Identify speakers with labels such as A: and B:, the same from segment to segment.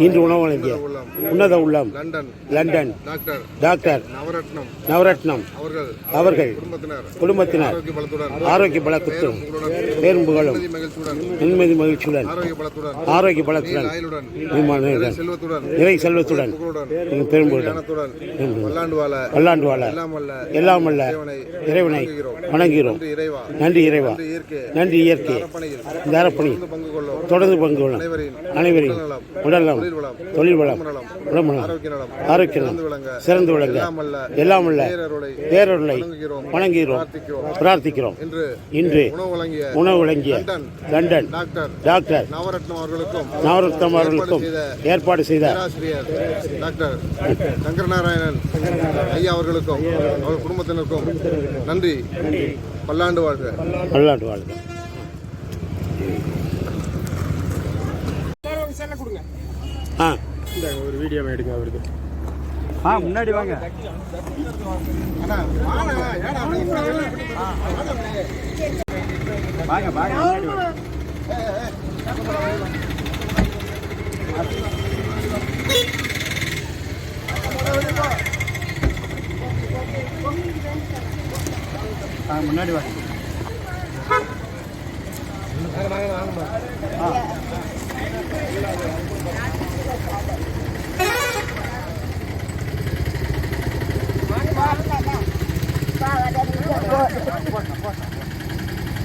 A: இன்று உணவு வழங்கிய உன்னத உள்ளம்.
B: லண்டன்.
A: லண்டன்.
B: டாக்டர். நவரத்னம். அவர்கள். குடும்பத்தினர். ஆரோக்கிய பலத்துடன்.
A: ஆரோக்கிய பலத்துடன்
B: உங்களுடன்
A: பேரும் புகழும்
B: நிம்மதி மகிழ்ச்சியுடன். ஆரோக்கிய பலத்துடன்.
A: நிறை செல்வத்துடன். பெரும்புடன்
B: பல்லாண்டு வாழ எல்லாம்
A: அல்ல
B: இறைவனை
A: வணங்குகிறோம்.
B: நன்றி இறைவா.
A: நன்றி
B: இயற்கை.
A: இந்த அரப்பணி
B: தொடர்ந்து பங்கு கொள்ளும்.
A: தொடர்ந்து பங்கு கொள்ளும்.
B: அனைவரின்
A: அனைவரின் உடல் நலம்
B: தொழில் வளம்.
A: தொழில் வளம்
B: நலம்
A: உடம்பு நலம்
B: ஆரோக்கிய நலம்
A: ஆரோக்கிய நலம்
B: சிறந்து விளங்க.
A: சிறந்து விளங்க.
B: எல்லாம் அல்ல. பேரருளை வணங்குகிறோம். பிரார்த்திக்கிறோம்.
A: பிரார்த்திக்கிறோம்.
B: இன்று
A: இன்று
B: உணவு வழங்கிய London
A: London
B: doctor
A: doctor
B: Navaratnam அவர்களுக்கும்
A: நவரத்னம் அவர்களுக்கும் ஏற்பாடு செய்த
B: டாக்டர் சங்கரநாராயணன் ஐயா அவர்களுக்கும் அவர் குடும்பத்தினருக்கும் நன்றி. பல்லாண்டு வாழ்க.
A: பல்லாண்டு வாழ்க. ஆ.
C: ஒரு வீடியோ எடுங்க அவருக்கு.
A: ஆ முன்னாடி வாங்க. வாங்க வாங்க முன்னாடி வாங்க. ஆ முன்னாடி வாங்க. ஆ.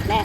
A: nè